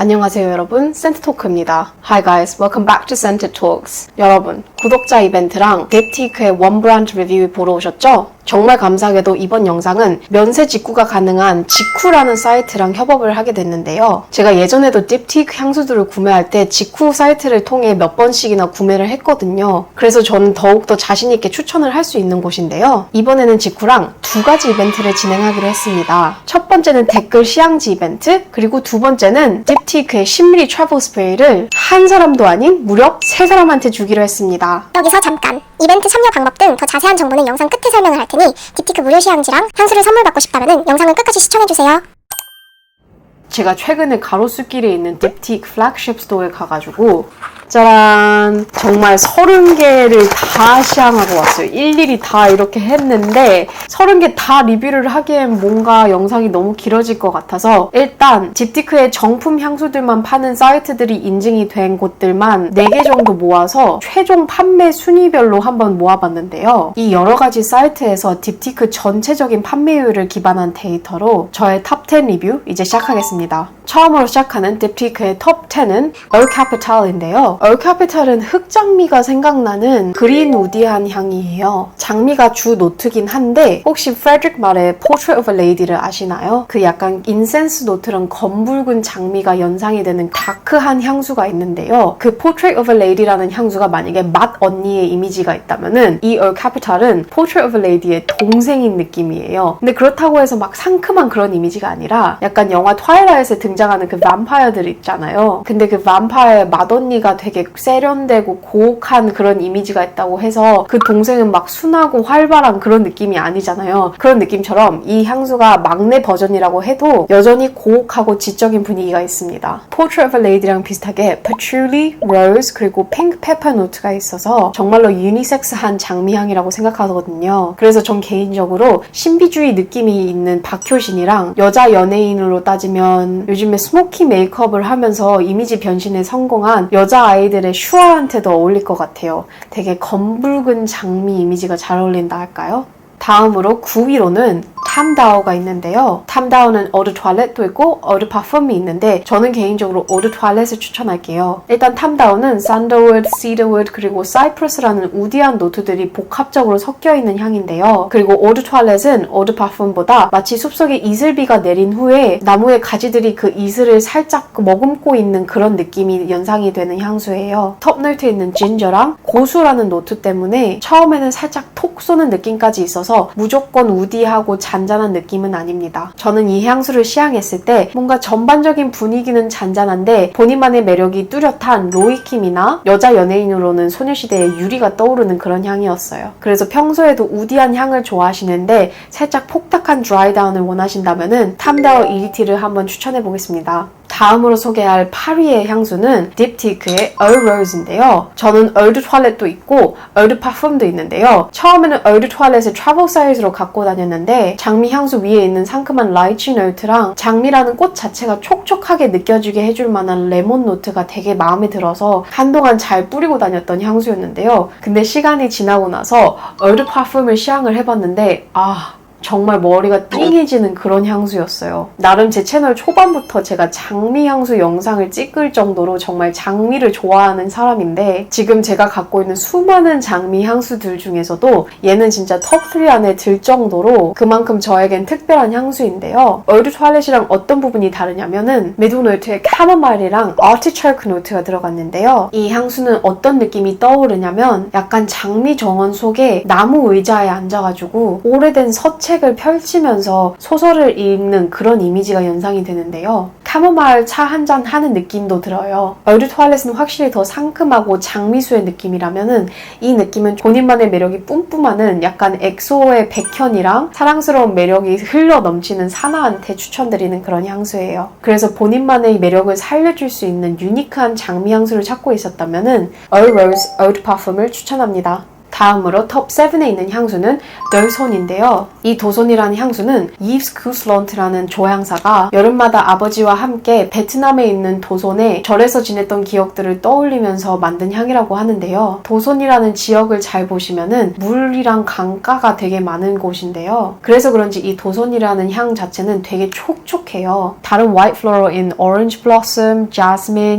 안녕하세요 여러분 센트토크입니다. Hi guys, welcome back to Scented Talks. 여러분 구독자 이벤트랑 딥티크의 원 브랜드 리뷰 보러 오셨죠? 정말 감사하게도 이번 영상은 면세 직구가 가능한 직쿠라는 사이트랑 협업을 하게 됐는데요. 제가 예전에도 딥티크 향수들을 구매할 때 직쿠 사이트를 통해 몇 번씩이나 구매를 했거든요. 그래서 저는 더욱더 자신있게 추천을 할 수 있는 곳인데요. 이번에는 직쿠랑 두 가지 이벤트를 진행하기로 했습니다. 첫 번째는 댓글 시향지 이벤트, 그리고 두 번째는 딥티크의 10ml 트래블 스프레이를 한 사람도 아닌 무려 세 사람한테 주기로 했습니다. 여기서 잠깐 이벤트 참여 방법 등 더 자세한 정보는 영상 끝에 설명을 할 테니 딥티크 무료 시향지랑 향수를 선물 받고 싶다면 영상을 끝까지 시청해주세요. 제가 최근에 가로수길에 있는 딥틱 플래그십 스토어에 가가지고 짜란 정말 30개를 다 시향하고 왔어요. 일일이 다 이렇게 했는데 30개 다 리뷰를 하기엔 뭔가 영상이 너무 길어질 것 같아서 일단 딥티크의 정품 향수들만 파는 사이트들이 인증이 된 곳들만 4개 정도 모아서 최종 판매 순위별로 한번 모아봤는데요. 이 여러 가지 사이트에서 딥티크 전체적인 판매율을 기반한 데이터로 저의 탑10 리뷰 이제 시작하겠습니다. 처음으로 시작하는 딥티크의 톱 10은 얼 캐피탈인데요. 얼 캐피탈은 흑장미가 생각나는 그린 우디한 향이에요. 장미가 주 노트긴 한데 혹시 프레드릭 말의 of a Lady를 아시나요? 그 약간 인센스 노트랑 검붉은 장미가 연상이 되는 다크한 향수가 있는데요. 그 of a Lady라는 향수가 만약에 맛 언니의 이미지가 있다면은 이얼 캐피탈은 Portrait of a Lady의 동생인 느낌이에요. 근데 그렇다고 해서 막 상큼한 그런 이미지가 아니라 약간 영화 트와일라이트에 등장하는 그 뱀파이어들 있잖아요. 근데 그 뱀파이어의 맏언니가 되게 세련되고 고혹한 그런 이미지가 있다고 해서 그 동생은 막 순하고 활발한 그런 느낌이 아니잖아요. 그런 느낌처럼 이 향수가 막내 버전이라고 해도 여전히 고혹하고 지적인 분위기가 있습니다. Portrait of a Lady랑 비슷하게 Patchouli, Rose 그리고 핑크 페퍼 노트가 있어서 정말로 유니섹스한 장미향이라고 생각하거든요. 그래서 전 개인적으로 신비주의 느낌이 있는 박효신이랑 여자 연예인으로 따지면 요즘에 스모키 메이크업을 하면서 이미지 변신에 성공한 여자 아이 들의 슈아한테도 어울릴 것 같아요. 되게 검붉은 장미 이미지가 잘 어울린다 할까요? 다음으로 9위로는 탐다오가 있는데요. 탐다오는 어드 토일렛도 있고 어드 파품이 있는데 저는 개인적으로 어드 토일렛을 추천할게요. 일단 탐다오는 산더우드, 시더우드 그리고 사이프러스라는 우디한 노트들이 복합적으로 섞여 있는 향인데요. 그리고 어드 토일렛은 어드 파품보다 마치 숲속에 이슬비가 내린 후에 나무의 가지들이 그 이슬을 살짝 머금고 있는 그런 느낌이 연상이 되는 향수예요. 톱 노트에 있는 진저랑 고수라는 노트 때문에 처음에는 살짝 톡 쏘는 느낌까지 있어서 무조건 우디하고 잔 잔한 느낌은 아닙니다. 저는 이 향수를 시향했을 때 뭔가 전반적인 분위기는 잔잔한데 본인만의 매력이 뚜렷한 로이킴이나 여자 연예인으로는 소녀시대의 유리가 떠오르는 그런 향이었어요. 그래서 평소에도 우디한 향을 좋아하시는데 살짝 폭닥한 드라이다운을 원하신다면 은 탐다워 이리티를 한번 추천해 보겠습니다. 다음으로 소개할 8위의 향수는 딥티크의 얼 로즈인데요. 저는 얼드 토일렛도 있고 얼드 파품도 있는데요. 처음에는 얼드 토일렛을 트래블 사이즈로 갖고 다녔는데 장미 향수 위에 있는 상큼한 라이치 노트랑 장미라는 꽃 자체가 촉촉하게 느껴지게 해줄 만한 레몬 노트가 되게 마음에 들어서 한동안 잘 뿌리고 다녔던 향수였는데요. 근데 시간이 지나고 나서 얼드 파품을 시향을 해봤는데 아 정말 머리가 띵해지는 그런 향수였어요. 나름 제 채널 초반부터 제가 장미 향수 영상을 찍을 정도로 정말 장미를 좋아하는 사람인데 지금 제가 갖고 있는 수많은 장미 향수들 중에서도 얘는 진짜 톱3 안에 들 정도로 그만큼 저에겐 특별한 향수인데요. 얼드 토일렛이랑 어떤 부분이 다르냐면은 메도 노트에 카모마일이랑 아티철크 노트가 들어갔는데요. 이 향수는 어떤 느낌이 떠오르냐면 약간 장미 정원 속에 나무 의자에 앉아가지고 오래된 서체 책을 펼치면서 소설을 읽는 그런 이미지가 연상이 되는데요. 카모마일 차 한잔 하는 느낌도 들어요. 얼드 토일렛은 확실히 더 상큼하고 장미수의 느낌이라면은 이 느낌은 본인만의 매력이 뿜뿜하는 약간 엑소의 백현이랑 사랑스러운 매력이 흘러 넘치는 사나한테 추천드리는 그런 향수예요. 그래서 본인만의 매력을 살려줄 수 있는 유니크한 장미 향수를 찾고 있었다면은 얼 로즈 얼드 파품을 추천합니다. 다음으로 톱 7에 있는 향수는 널손인데요. 이 도손이라는 향수는 이브스 쿠슬런트라는 조향사가 여름마다 아버지와 함께 베트남에 있는 도손에 절에서 지냈던 기억들을 떠올리면서 만든 향이라고 하는데요. 도손이라는 지역을 잘 보시면은 물이랑 강가가 되게 많은 곳인데요. 그래서 그런지 이 도손이라는 향 자체는 되게 촉촉해요. 다른 white floral인 orange blossom,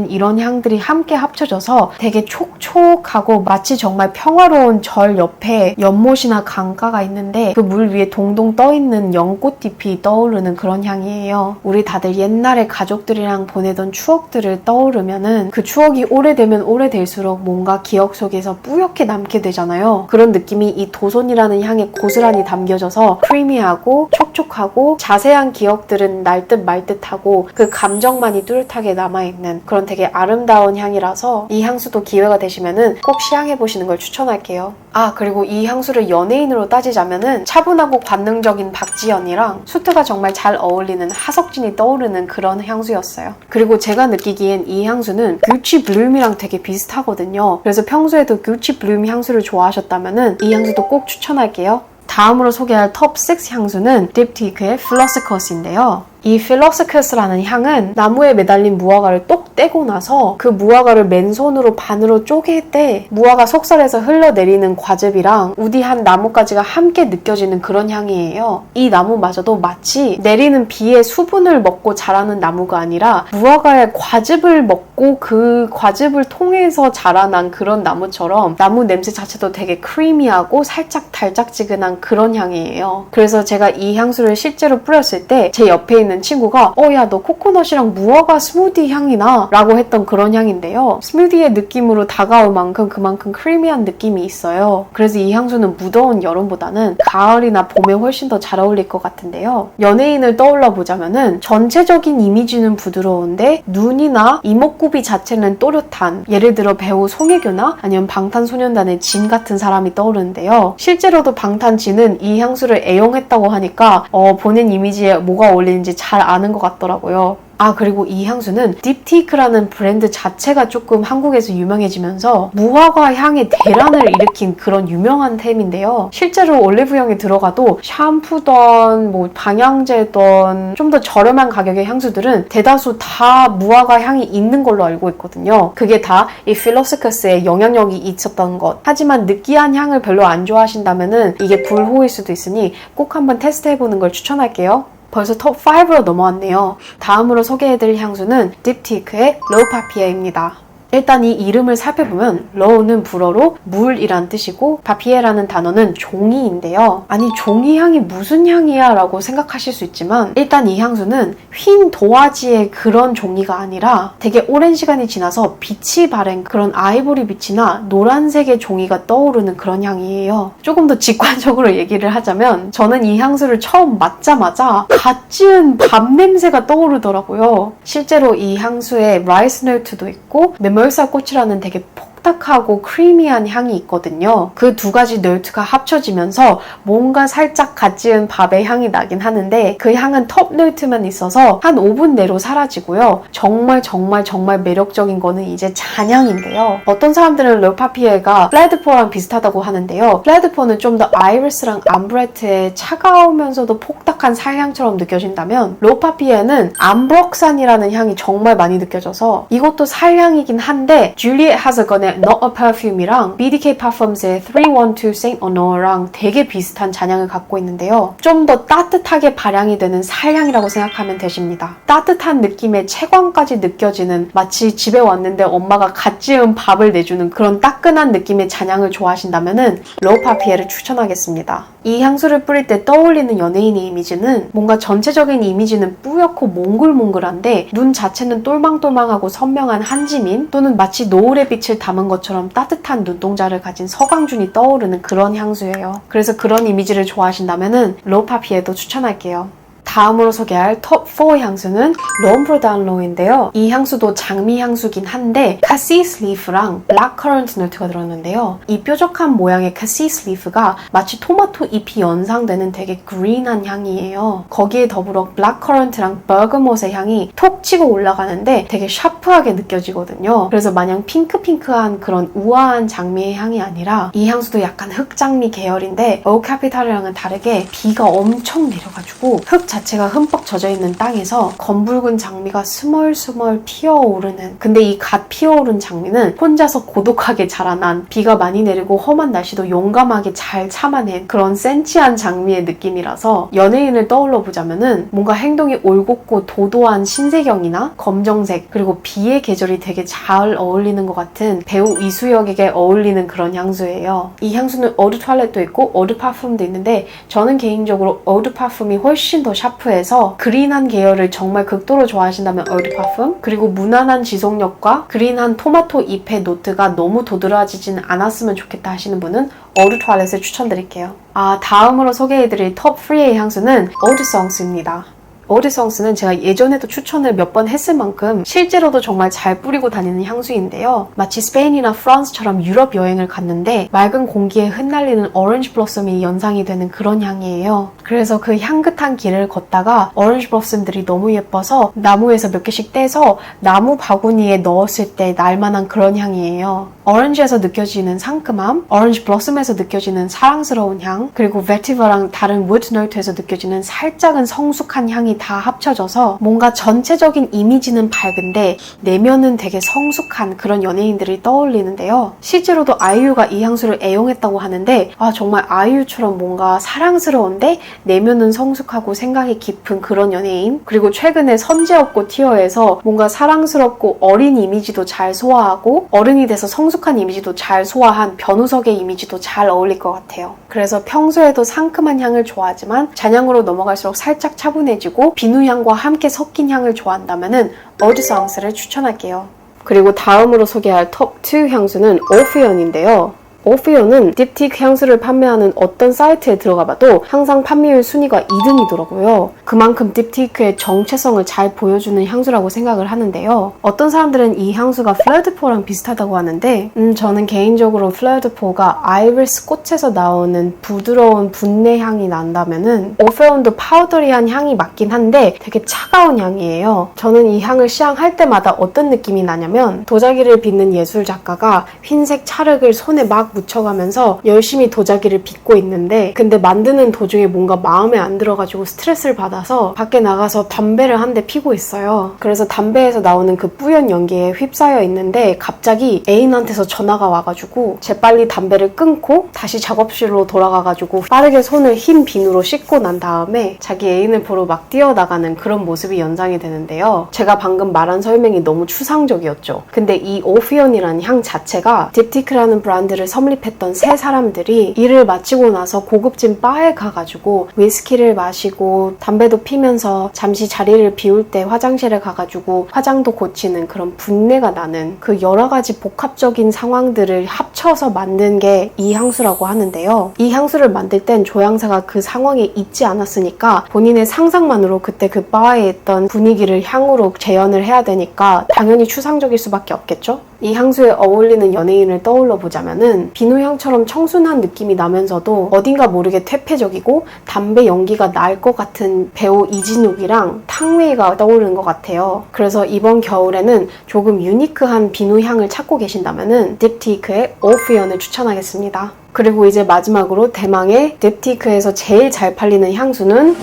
이런 향들이 함께 합쳐져서 되게 촉촉하고 마치 정말 평화로운 절 옆에 연못이나 강가가 있는데 그 물 위에 동동 떠 있는 연꽃잎이 떠오르는 그런 향이에요. 우리 다들 옛날에 가족들이랑 보내던 추억들을 떠오르면은 그 추억이 오래되면 오래될수록 뭔가 기억 속에서 뿌옇게 남게 되잖아요. 그런 느낌이 이 도손이라는 향에 고스란히 담겨져서 크리미하고 촉촉하고 자세한 기억들은 날 듯 말 듯하고 그 감정만이 뚜렷하게 남아있는 그런 되게 아름다운 향이라서 이 향수도 기회가 되시면은 꼭 시향해 보시는 걸 추천할게요. 아 그리고 이 향수를 연예인으로 따지자면은 차분하고 관능적인 박지연이랑 수트가 정말 잘 어울리는 하석진이 떠오르는 그런 향수였어요. 그리고 제가 느끼기엔 이 향수는 구치 블룸이랑 되게 비슷하거든요. 그래서 평소에도 구치 블룸 향수를 좋아하셨다면은 이 향수도 꼭 추천할게요. 다음으로 소개할 톱 6 향수는 딥티크의 플러스커스인데요. 이 필로스커스라는 향은 나무에 매달린 무화과를 똑 떼고 나서 그 무화과를 맨손으로 반으로 쪼갤 때 무화과 속살에서 흘러내리는 과즙이랑 우디한 나뭇가지가 함께 느껴지는 그런 향이에요. 이 나무마저도 마치 내리는 비의 수분을 먹고 자라는 나무가 아니라 무화과의 과즙을 먹고 그 과즙을 통해서 자라난 그런 나무처럼 나무 냄새 자체도 되게 크리미하고 살짝 달짝지근한 그런 향이에요. 그래서 제가 이 향수를 실제로 뿌렸을 때 제 옆에 있는 있는 친구가 어 야 너 코코넛이랑 무화과 스무디 향이 나? 라고 했던 그런 향인데요. 스무디의 느낌으로 다가올 만큼 그만큼 크리미한 느낌이 있어요. 그래서 이 향수는 무더운 여름보다는 가을이나 봄에 훨씬 더 잘 어울릴 것 같은데요. 연예인을 떠올려 보자면은 전체적인 이미지는 부드러운데 눈이나 이목구비 자체는 또렷한 예를 들어 배우 송혜교나 아니면 방탄소년단의 진 같은 사람이 떠오르는데요. 실제로도 방탄진은 이 향수를 애용했다고 하니까 어, 본인 이미지에 뭐가 어울리는지 잘 아는 것 같더라고요. 아 그리고 이 향수는 딥티크라는 브랜드 자체가 조금 한국에서 유명해지면서 무화과 향의 대란을 일으킨 그런 유명한 템인데요. 실제로 올리브영에 들어가도 샴푸던 뭐 방향제던 좀 더 저렴한 가격의 향수들은 대다수 다 무화과 향이 있는 걸로 알고 있거든요. 그게 다 이 필로스커스의 영향력이 있었던 것. 하지만 느끼한 향을 별로 안 좋아하신다면은 이게 불호일 수도 있으니 꼭 한번 테스트해보는 걸 추천할게요. 벌써 톱 5로 넘어왔네요. 다음으로 소개해드릴 향수는 딥티크의 로우파피에입니다. 일단 이 이름을 살펴보면 러우는 불어로 물이란 뜻이고 바피에라는 단어는 종이인데요. 아니 종이 향이 무슨 향이야 라고 생각하실 수 있지만 일단 이 향수는 흰 도화지의 그런 종이가 아니라 되게 오랜 시간이 지나서 빛이 바랜 그런 아이보리 빛이나 노란색의 종이가 떠오르는 그런 향이에요. 조금 더 직관적으로 얘기를 하자면 저는 이 향수를 처음 맡자마자 갓 지은 밥 냄새가 떠오르더라고요. 실제로 이 향수에 라이스 노트도 있고 메 멀사꽃이라는 되게 폭닥하고 크리미한 향이 있거든요. 그 두 가지 노트가 합쳐지면서 뭔가 살짝 갓 지은 밥의 향이 나긴 하는데 그 향은 톱 노트만 있어서 한 5분 내로 사라지고요. 정말 정말 정말 매력적인 거는 이제 잔향인데요. 어떤 사람들은 르파피에가 플레드포랑 비슷하다고 하는데요. 플레드포는 좀 더 아이리스랑 암브레트의 차가우면서도 폭닥한 살향처럼 느껴진다면 로파피에는 암브록산이라는 향이 정말 많이 느껴져서 이것도 살향이긴 한데 줄리엣 하즈건의 Not a Perfume이랑 BDK Parfums의 312 Saint Honor랑 되게 비슷한 잔향을 갖고 있는데요. 좀 더 따뜻하게 발향이 되는 살향이라고 생각하면 되십니다. 따뜻한 느낌의 채광까지 느껴지는 마치 집에 왔는데 엄마가 갓 지은 밥을 내주는 그런 따끈한 느낌의 잔향을 좋아하신다면 로우파피에를 추천하겠습니다. 이 향수를 뿌릴 때 떠올리는 연예인의 이미지는 뭔가 전체적인 이미지는 뿌옇고 몽글몽글한데 눈 자체는 똘망똘망하고 선명한 한지민 또는 마치 노을의 빛을 담은 것처럼 따뜻한 눈동자를 가진 서광준이 떠오르는 그런 향수예요. 그래서 그런 이미지를 좋아하신다면 로파피에도 추천할게요. 다음으로 소개할 톱4 향수는 롬브르단로인데요. 이 향수도 장미 향수긴 한데 카시스 리프랑 블랙커런트 노트가 들었는데요. 이 뾰족한 모양의 카시스 리프가 마치 토마토 잎이 연상되는 되게 그린한 향이에요. 거기에 더불어 블랙커런트랑 버그못의 향이 톡 치고 올라가는데 되게 샤프하게 느껴지거든요. 그래서 마냥 핑크핑크한 그런 우아한 장미의 향이 아니라 이 향수도 약간 흑장미 계열인데 오카피탈이랑은 다르게 비가 엄청 내려가지고 흙자 체가 흠뻑 젖어 있는 땅에서 검붉은 장미가 스멀스멀 피어오르는 근데 이 갓 피어오른 장미는 혼자서 고독하게 자라난 비가 많이 내리고 험한 날씨도 용감하게 잘 참아낸 그런 센치한 장미의 느낌이라서 연예인을 떠올려 보자면은 뭔가 행동이 올곧고 도도한 신세경이나 검정색 그리고 비의 계절이 되게 잘 어울리는 것 같은 배우 이수역에게 어울리는 그런 향수예요. 이 향수는 어드 토일렛도 있고 어드 파품도 있는데 저는 개인적으로 어드 파품이 훨씬 더 샤프해서 그린한 계열을 정말 극도로 좋아하신다면 어드 파품 그리고 무난한 지속력과 그린한 토마토 잎의 노트가 너무 도드라지진 않았으면 좋겠다 하시는 분은 어드 토일렛을 추천드릴게요. 아 다음으로 소개해드릴 톱 3의 향수는 어드성스입니다. 어드성스는 제가 예전에도 추천을 몇 번 했을 만큼 실제로도 정말 잘 뿌리고 다니는 향수인데요. 마치 스페인이나 프랑스처럼 유럽 여행을 갔는데 맑은 공기에 흩날리는 오렌지 블로썸이 연상이 되는 그런 향이에요. 그래서 그 향긋한 길을 걷다가 오렌지 블로썸들이 너무 예뻐서 나무에서 몇 개씩 떼서 나무 바구니에 넣었을 때 날만한 그런 향이에요. 오렌지에서 느껴지는 상큼함, 오렌지 블로썸에서 느껴지는 사랑스러운 향, 그리고 베티버랑 다른 우드 노트에서 느껴지는 살짝은 성숙한 향이 다 합쳐져서 뭔가 전체적인 이미지는 밝은데 내면은 되게 성숙한 그런 연예인들이 떠올리는데요. 실제로도 아이유가 이 향수를 애용했다고 하는데 아 정말 아이유처럼 뭔가 사랑스러운데 내면은 성숙하고 생각이 깊은 그런 연예인 그리고 최근에 선제업고 티어에서 뭔가 사랑스럽고 어린 이미지도 잘 소화하고 어른이 돼서 성숙 한 이미지도 잘 소화한 변우석의 이미지도 잘 어울릴 것 같아요. 그래서 평소에도 상큼한 향을 좋아하지만 잔향으로 넘어갈수록 살짝 차분해지고 비누향과 함께 섞인 향을 좋아한다면은 어드상스를 추천할게요. 그리고 다음으로 소개할 톱2 향수는 오피언인데요. 오피언은 딥틱 향수를 판매하는 어떤 사이트에 들어가 봐도 항상 판매율 순위가 2등이더라고요. 그만큼 딥티크의 정체성을 잘 보여주는 향수라고 생각을 하는데요. 어떤 사람들은 이 향수가 플레드포랑 비슷하다고 하는데 음, 저는 개인적으로 플레드포가 아이리스 꽃에서 나오는 부드러운 분내 향이 난다면은 오피언도 파우더리한 향이 맞긴 한데 되게 차가운 향이에요. 저는 이 향을 시향할 때마다 어떤 느낌이 나냐면 도자기를 빚는 예술 작가가 흰색 찰흙을 손에 막 묻혀가면서 열심히 도자기를 빚고 있는데 근데 만드는 도중에 뭔가 마음에 안 들어가지고 스트레스를 받아서 밖에 나가서 담배를 한 대 피고 있어요. 그래서 담배에서 나오는 그 뿌연 연기에 휩싸여 있는데 갑자기 애인한테서 전화가 와가지고 재빨리 담배를 끊고 다시 작업실로 돌아가가지고 빠르게 손을 흰 비누로 씻고 난 다음에 자기 애인을 보러 막 뛰어나가는 그런 모습이 연상이 되는데요. 제가 방금 말한 설명이 너무 추상적이었죠. 근데 이 오피언이라는 향 자체가 딥티크라는 브랜드를 설립했던 세 사람들이 일을 마치고 나서 고급진 바에 가가지고 위스키를 마시고 담배도 피면서 잠시 자리를 비울 때 화장실에 가가지고 화장도 고치는 그런 분내가 나는 그 여러 가지 복합적인 상황들을 합쳐서 만든 게 이 향수라고 하는데요. 이 향수를 만들 땐 조향사가 그 상황에 있지 않았으니까 본인의 상상만으로 그때 그 바에 있던 분위기를 향으로 재현을 해야 되니까 당연히 추상적일 수밖에 없겠죠? 이 향수에 어울리는 연예인을 떠올려 보자면은 비누향처럼 청순한 느낌이 나면서도 어딘가 모르게 퇴폐적이고 담배 연기가 날 것 같은 배우 이진욱이랑 탕웨이가 떠오르는 것 같아요. 그래서 이번 겨울에는 조금 유니크한 비누향을 찾고 계신다면은 딥티크의 오피언을 추천하겠습니다. 그리고 이제 마지막으로 대망의 딥티크에서 제일 잘 팔리는 향수는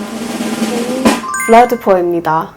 블라드포입니다.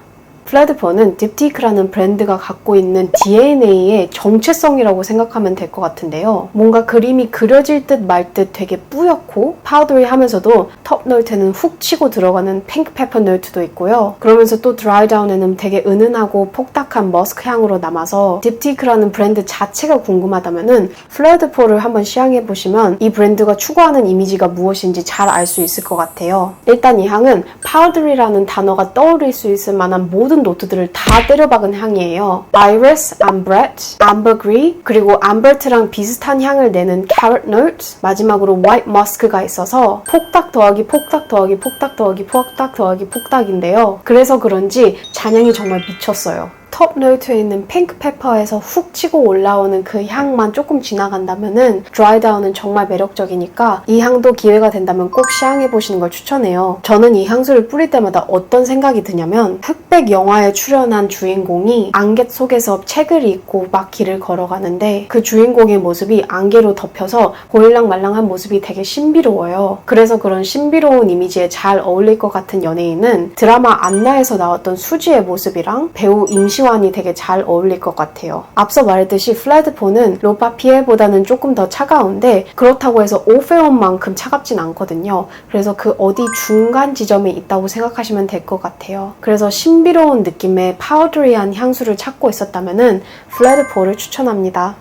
플레드퍼는 딥티크라는 브랜드가 갖고 있는 DNA의 정체성이라고 생각하면 될 것 같은데요. 뭔가 그림이 그려질 듯 말듯 되게 뿌옇고 파우더리 하면서도 톱 노트는 훅 치고 들어가는 핑크 페퍼 노트도 있고요. 그러면서 또 드라이다운에는 되게 은은하고 폭닥한 머스크 향으로 남아서 딥티크라는 브랜드 자체가 궁금하다면은 플레드포를 한번 시향해 보시면 이 브랜드가 추구하는 이미지가 무엇인지 잘 알 수 있을 것 같아요. 일단 이 향은 파우더리라는 단어가 떠오를 수 있을 만한 모든 모든 노트들을 다 때려박은 향이에요. Iris, Ambret, Ambergris, 그리고 Ambert랑 비슷한 향을 내는 Carrot Note, 마지막으로 White Musk가 있어서 폭닥 더하기 폭닥 더하기 폭닥 더하기 폭닥 더하기 폭닥인데요. 그래서 그런지 잔향이 정말 미쳤어요. 톱 노트에 있는 핑크 페퍼에서 훅 치고 올라오는 그 향만 조금 지나간다면은 드라이다운은 정말 매력적이니까 이 향도 기회가 된다면 꼭 시향해 보시는 걸 추천해요. 저는 이 향수를 뿌릴 때마다 어떤 생각이 드냐면 흑백 영화에 출연한 주인공이 안개 속에서 책을 읽고 막 길을 걸어가는데 그 주인공의 모습이 안개로 덮여서 고일랑 말랑한 모습이 되게 신비로워요. 그래서 그런 신비로운 이미지에 잘 어울릴 것 같은 연예인은 드라마 안나에서 나왔던 수지의 모습이랑 배우 임시 완이 되게 잘 어울릴 것 같아요. 앞서 말했듯이 플레드폰은 로파피에보다는 조금 더 차가운데 그렇다고 해서 오페온만큼 차갑진 않거든요. 그래서 그 어디 중간 지점에 있다고 생각하시면 될 것 같아요. 그래서 신비로운 느낌의 파우더리한 향수를 찾고 있었다면은 플레드포를 추천합니다.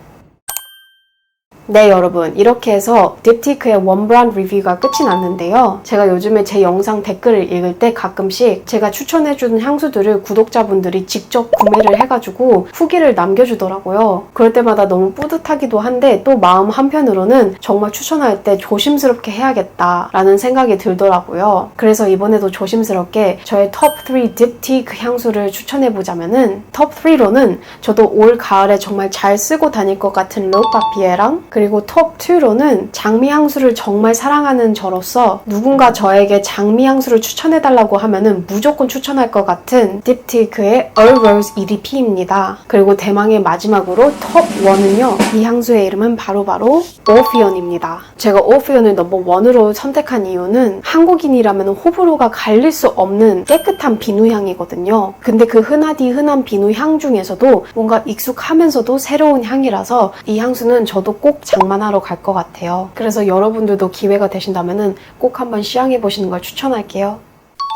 네 여러분. 이렇게 해서 딥티크의 원브랜드 리뷰가 끝이 났는데요. 제가 요즘에 제 영상 댓글을 읽을 때 가끔씩 제가 추천해주는 향수들을 구독자분들이 직접 구매를 해가지고 후기를 남겨주더라고요. 그럴 때마다 너무 뿌듯하기도 한데 또 마음 한편으로는 정말 추천할 때 조심스럽게 해야겠다 라는 생각이 들더라고요. 그래서 이번에도 조심스럽게 저의 톱3 딥티크 향수를 추천해보자면은 톱3로는 저도 올 가을에 정말 잘 쓰고 다닐 것 같은 로파피에랑 그 리고 톱 2로는 장미 향수를 정말 사랑하는 저로서 누군가 저에게 장미 향수를 추천해달라고 하면은 무조건 추천할 것 같은 딥티크의 Earl Rose EDP입니다. 그리고 대망의 마지막으로 톱 1은요. 이 향수의 이름은 바로 바로 오피언입니다. 제가 오피언을 넘버 1으로 선택한 이유는 한국인이라면 호불호가 갈릴 수 없는 깨끗한 비누 향이거든요. 근데 그 흔하디 흔한 비누 향 중에서도 뭔가 익숙하면서도 새로운 향이라서 이 향수는 저도 꼭 장만하러 갈 것 같아요. 그래서 여러분들도 기회가 되신다면 꼭 한번 시향해 보시는 걸 추천할게요.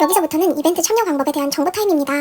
여기서부터는 이벤트 참여 방법에 대한 정보 타임입니다.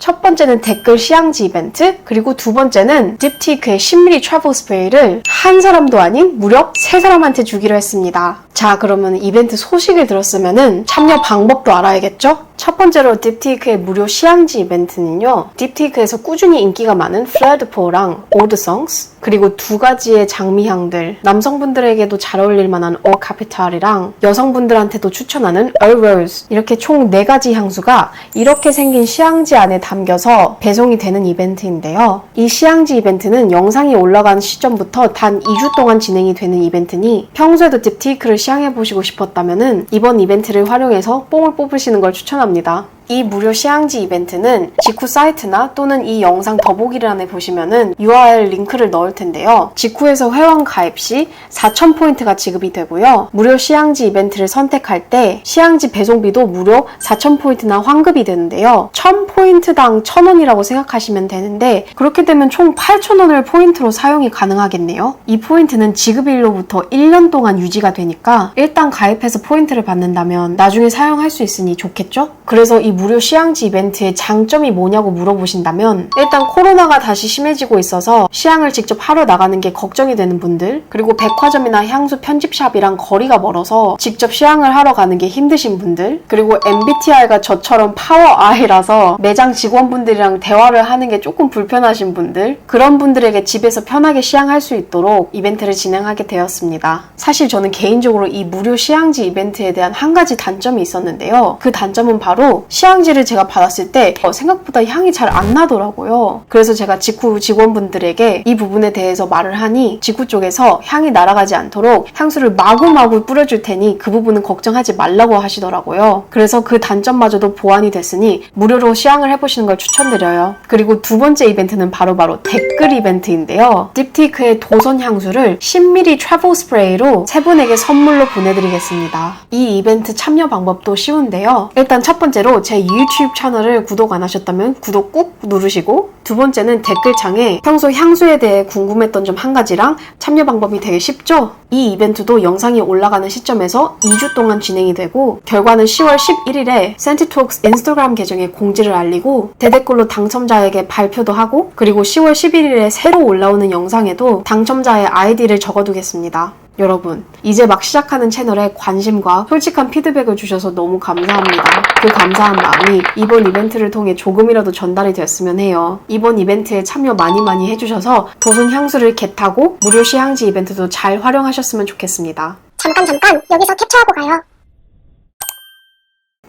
첫 번째는 댓글 시향지 이벤트, 그리고 두 번째는 딥티크의 10ml 트래블 스프레이를 한 사람도 아닌 무려 세 사람한테 주기로 했습니다. 자, 그러면 이벤트 소식을 들었으면은 참여 방법도 알아야겠죠? 첫 번째로 딥티크의 무료 시향지 이벤트는요. 딥티크에서 꾸준히 인기가 많은 플레드포랑 오드성스 그리고 두 가지의 장미향들 남성분들에게도 잘 어울릴 만한 오 카피탈이랑 여성분들한테도 추천하는 얼 로즈 이렇게 총 네 가지 향수가 이렇게 생긴 시향지 안에 담겨서 배송이 되는 이벤트인데요. 이 시향지 이벤트는 영상이 올라간 시점부터 단 2주 동안 진행이 되는 이벤트니 평소에도 딥티크를 시향해 보시고 싶었다면 이번 이벤트를 활용해서 뽕을 뽑으시는 걸 추천합니다. 합니다. 이 무료 시향지 이벤트는 직후 사이트나 또는 이 영상 더보기란에 보시면은 URL 링크를 넣을 텐데요. 직후에서 회원 가입 시 4,000포인트가 지급이 되고요. 무료 시향지 이벤트를 선택할 때 시향지 배송비도 무료 4,000포인트나 환급이 되는데요. 1,000포인트당 1,000원이라고 생각하시면 되는데 그렇게 되면 총 8,000원을 포인트로 사용이 가능하겠네요. 이 포인트는 지급일로부터 1년 동안 유지가 되니까 일단 가입해서 포인트를 받는다면 나중에 사용할 수 있으니 좋겠죠? 그래서 이 무료 시향지 이벤트의 장점이 뭐냐고 물어보신다면 일단 코로나가 다시 심해지고 있어서 시향을 직접 하러 나가는 게 걱정이 되는 분들 그리고 백화점이나 향수 편집샵이랑 거리가 멀어서 직접 시향을 하러 가는 게 힘드신 분들 그리고 MBTI가 저처럼 파워 I라서 매장 직원분들이랑 대화를 하는 게 조금 불편하신 분들 그런 분들에게 집에서 편하게 시향할 수 있도록 이벤트를 진행하게 되었습니다. 사실 저는 개인적으로 이 무료 시향지 이벤트에 대한 한 가지 단점이 있었는데요. 그 단점은 바로 시향 지를 제가 받았을 때 어, 생각보다 향이 잘 안 나더라고요. 그래서 제가 직후 직원분들에게 이 부분에 대해서 말을 하니 직후 쪽에서 향이 날아가지 않도록 향수를 마구마구 뿌려줄 테니 그 부분은 걱정하지 말라고 하시더라고요. 그래서 그 단점마저도 보완이 됐으니 무료로 시향을 해보시는 걸 추천드려요. 그리고 두 번째 이벤트는 바로바로 댓글 이벤트인데요. 딥티크의 도선 향수를 10ml 트래블 스프레이로 세 분에게 선물로 보내드리겠습니다. 이 이벤트 참여 방법도 쉬운데요. 일단 첫 번째로 제 유튜브 채널을 구독 안 하셨다면 구독 꾹 누르시고 두 번째는 댓글창에 평소 향수에 대해 궁금했던 점 한 가지랑 참여 방법이 되게 쉽죠? 이 이벤트도 영상이 올라가는 시점에서 2주 동안 진행이 되고 결과는 10월 11일에 센티톡스 인스타그램 계정에 공지를 알리고 대댓글로 당첨자에게 발표도 하고 그리고 10월 11일에 새로 올라오는 영상에도 당첨자의 아이디를 적어두겠습니다. 여러분, 이제 막 시작하는 채널에 관심과 솔직한 피드백을 주셔서 너무 감사합니다. 그 감사한 마음이 이번 이벤트를 통해 조금이라도 전달이 됐으면 해요. 이번 이벤트에 참여 많이 많이 해주셔서 도순 향수를 겟하고 무료 시향지 이벤트도 잘 활용하셨으면 좋겠습니다. 잠깐 잠깐 여기서 캡처하고 가요.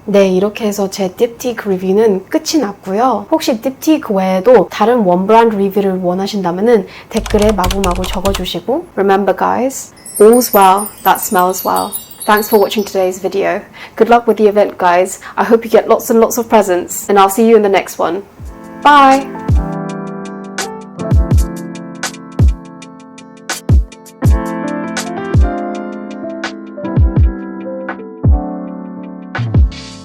네, 이렇게 해서 제 딥틱 리뷰는 끝이 났고요. 혹시 딥틱 외에도 다른 원 브랜드 리뷰를 원하신다면 댓글에 마구마구 적어주시고 Remember guys, all's well that smells well. Thanks for watching today's video. Good luck with the event guys. I hope you get lots and lots of presents and I'll see you in the next one. Bye!